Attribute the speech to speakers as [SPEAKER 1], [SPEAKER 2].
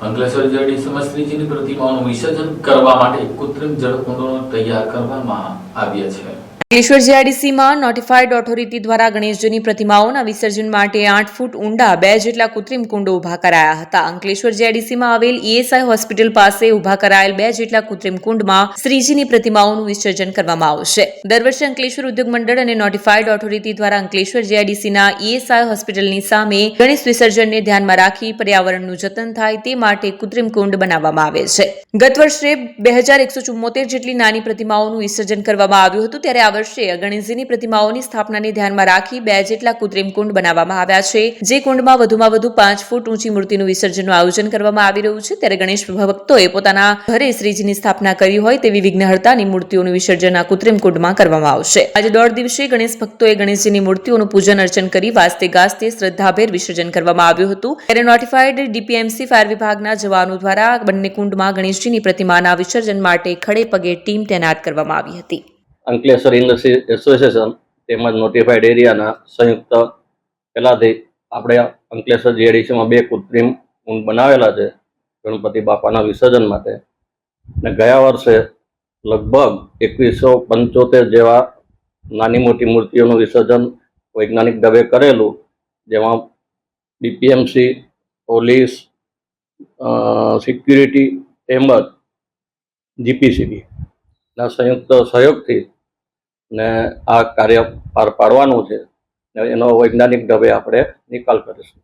[SPEAKER 1] અંકલેશ્વર જરડી શ્રીજીની પ્રતિમાઓનું વિસર્જન કરવા માટે કૃત્રિમ જળકુંડો તૈયાર કરવામાં આવ્યા છે.
[SPEAKER 2] અંકલેશ્વર જીઆઈડીસીમાં નોટિફાઈડ ઓથોરિટી દ્વારા ગણેશજીની પ્રતિમાઓના વિસર્જન માટે આઠ ફૂટ ઊંડા, બે જેટલા કૃત્રિમ કુંડો ઊભા કરાયા હતા. અંકલેશ્વર જીઆઈડીસીમાં આવેલ ઈએસઆઈ હોસ્પિટલ પાસે ઊભા કરાયેલ બે જેટલા કૃત્રિમ કુંડમાં શ્રીજીની પ્રતિમાઓનું વિસર્જન કરવામાં આવશે. દર વર્ષે અંકલેશ્વર ઉદ્યોગ મંડળ અને નોટિફાઈડ ઓથોરિટી દ્વારા અંકલેશ્વર જીઆઈડીસીના ઈએસઆઈ હોસ્પિટલની સામે ગણેશ વિસર્જનને ધ્યાનમાં રાખી પર્યાવરણનું જતન થાય તે માટે કૃત્રિમ કુંડ બનાવવામાં આવે છે. ગત વર્ષે બે હજાર એકસો ચુમ્મોતેર જેટલી નાની પ્રતિમાઓનું વિસર્જન કરવામાં આવ્યું હતું, ત્યારે વર્ષે ગણેશજીની પ્રતિમાઓની સ્થાપનાને ધ્યાનમાં રાખી બે જેટલા કૃત્રિમ કુંડ બનાવવામાં આવ્યા છે. જે કુંડમાં વધુમાં વધુ પાંચ ફૂટ ઊંચી મૂર્તિનું વિસર્જનનું આયોજન કરવામાં આવી રહ્યું છે. ત્યારે ગણેશ ભક્તોએ પોતાના ઘરે શ્રીજીની સ્થાપના કરી હોય તેવી વિઘ્નહર્તાની મૂર્તિઓનું વિસર્જન આ કૃત્રિમ કુંડમાં કરવામાં આવશે. આજે દોઢ દિવસે ગણેશ ભક્તોએ ગણેશજીની મૂર્તિઓનું પૂજન અર્ચન કરી વાસ્તે ગાસ્તે શ્રદ્ધાભેર વિસર્જન કરવામાં આવ્યું હતું. ત્યારે નોટિફાઈડ ડીપીએમસી ફાયર વિભાગના જવાનો દ્વારા બંને કુંડમાં ગણેશજીની પ્રતિમાના વિસર્જન માટે ખડે પગે ટીમ તૈનાત કરવામાં આવી હતી.
[SPEAKER 3] અંકલેશ્વર ઇન્ડસ્ટ્રી એસોસિએશન તેમજ નોટિફાઈડ એરિયાના સંયુક્ત પહેલાંથી આપણે અંકલેશ્વર જીએડીસીમાં બે કૃત્રિમ ઊંડ બનાવેલા છે, ગણપતિ બાપાના વિસર્જન માટે. અને ગયા વર્ષે લગભગ એકવીસો પંચોતેર જેવા નાની મોટી મૂર્તિઓનું વિસર્જન વૈજ્ઞાનિક ઢબે કરેલું, જેમાં ડીપીએમસી પોલીસ સિક્યુરિટી તેમજ જીપીસીબી ના સંયુક્ત સહયોગથી ને આ કાર્ય પાર પાડવાનું છે. એનો વૈજ્ઞાનિક ઢબે આપણે નિકાલ કરીશું.